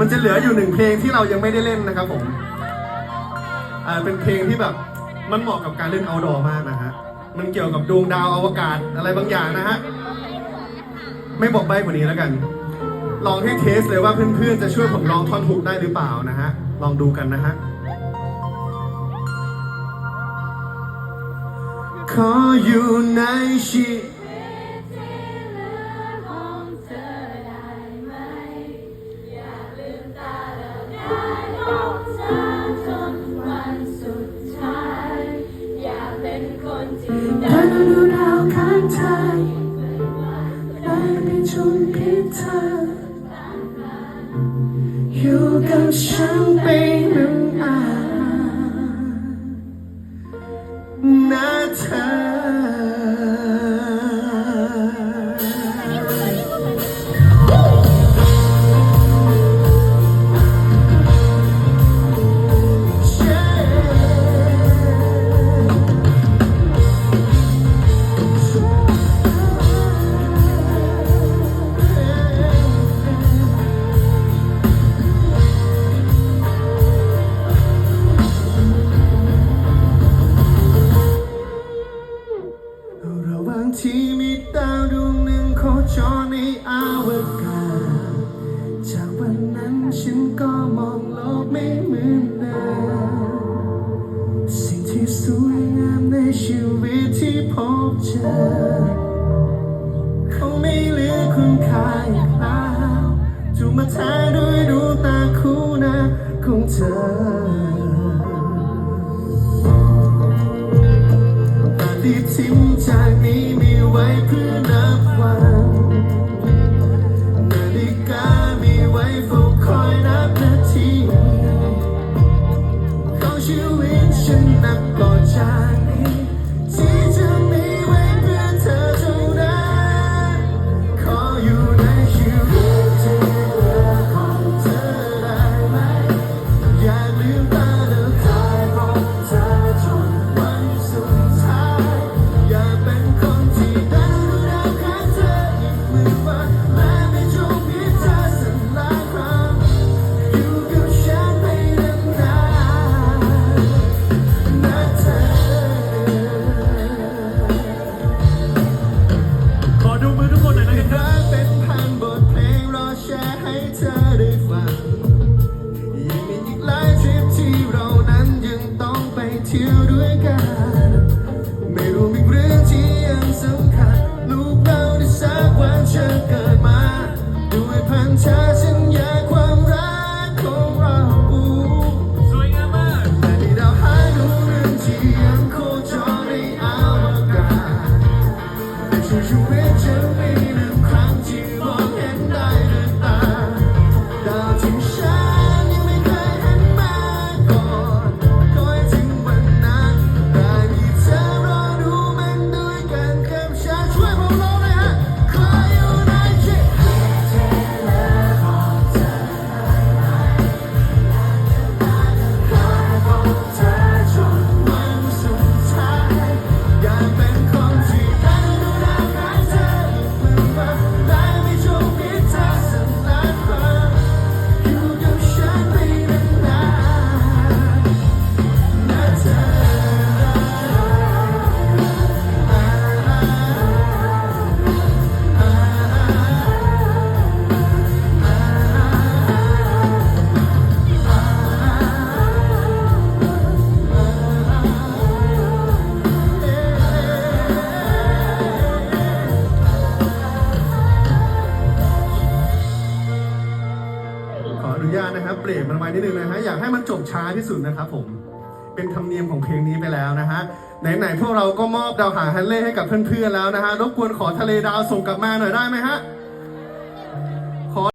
มันจะเหลืออยู่หนึ่งเพลงที่เรายังไม่ได้เล่นนะครับผมอ่าเป็นเพลงที่แบบมันเหมาะกับการเล่นเอาดอมากนะฮะมันเกี่ยวกับดวงดาวอวกาศอะไรบางอย่างนะฮะไม่บอกใบกว่านี้แล้วกัน ลองให้เทสเลยว่าเพื่อนๆจะช่วยผมลองท่อนฮุกได้หรือเปล่านะฮะลองดูกันนะฮะขออยู่ในชีวิต จนพิษเธออยู่กับฉันไปนานๆนะเธอ ระหว่างทีมีดาวดวงหนึ่งโคจรในอวกาศจากวันนั้นฉันก็มองโลกไม่เหมือนเดิมสิ่งที่สวยงามในชีวิตที่พบเจอคงไม่เหลือคุณค่าอีกแล้วถูมาแทนด้วยดวงตาคู่นะของเธอ ที่ทินจากนี้มีไว้เพื่อนับวัน ต้องไญาตนะครับเบรกมันไว้นิดนึงนะฮะอยากให้มันจบช้าที่สุดนะครับผมเป็นธรรมเนียมของเพลงนี้ไปแล้วนะฮะไหนๆพวกเราก็มอบดาวหางฮันเล่ให้กับเพื่อนๆแล้วนะฮะรบกวนขอทะเลดาวส่งกลับมาหน่อยได้ไหมฮะ